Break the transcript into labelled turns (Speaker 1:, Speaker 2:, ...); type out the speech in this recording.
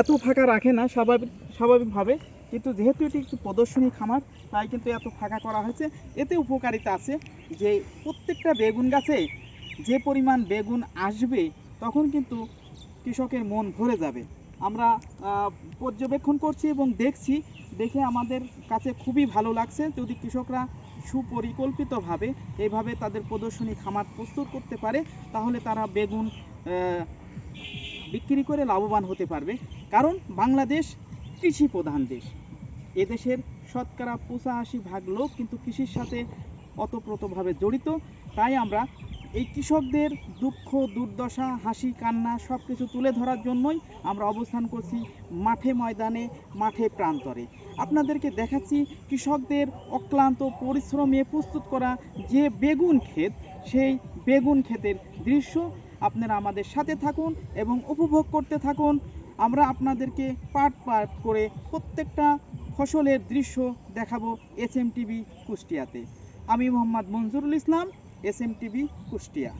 Speaker 1: এত ফাঁকা রাখে না স্বাভাবিক স্বাভাবিকভাবে। কিন্তু যেহেতু এটি একটি প্রদর্শনী খামার, তাই কিন্তু এত ফাঁকা করা হয়েছে। এতে উপকারিতা আছে যে, প্রত্যেকটা বেগুন গাছে যে পরিমাণ বেগুন আসবে, তখন কিন্তু কৃষকের মন ভরে যাবে। আমরা পর্যবেক্ষণ করছি এবং দেখছি, দেখে আমাদের কাছে খুবই ভালো লাগছে যদি কৃষকরা সুপরিকল্পিতভাবে এইভাবে তাদের প্রদর্শনী খামার প্রস্তুত করতে পারে, তাহলে তারা বেগুন বিক্রি করে লাভবান হতে পারবে। কারণ বাংলাদেশ কৃষি প্রধান দেশ। এদেশের শতকরা পঁচাশি ভাগ লোক কিন্তু কৃষির সাথে অতপ্রতভাবে জড়িত। তাই আমরা এই কৃষকদের দুঃখ, দুর্দশা, হাসি, কান্না সব কিছু তুলে ধরার জন্যই আমরা অবস্থান করছি মাঠে ময়দানে, মাঠে প্রান্তরে। আপনাদেরকে দেখাচ্ছি কৃষকদের অক্লান্ত পরিশ্রমে প্রস্তুত করা যে বেগুন ক্ষেত, সেই বেগুন ক্ষেতের দৃশ্য। আপনারা আমাদের সাথে থাকুন এবং উপভোগ করতে থাকুন। আমরা আপনাদেরকে পার্ট পার্ট করে প্রত্যেকটা ফসলের দৃশ্য দেখাবো এস এম টিভি কুষ্টিয়াতে। আমি Mohammad Manjurul Islam S M TV Kushtia.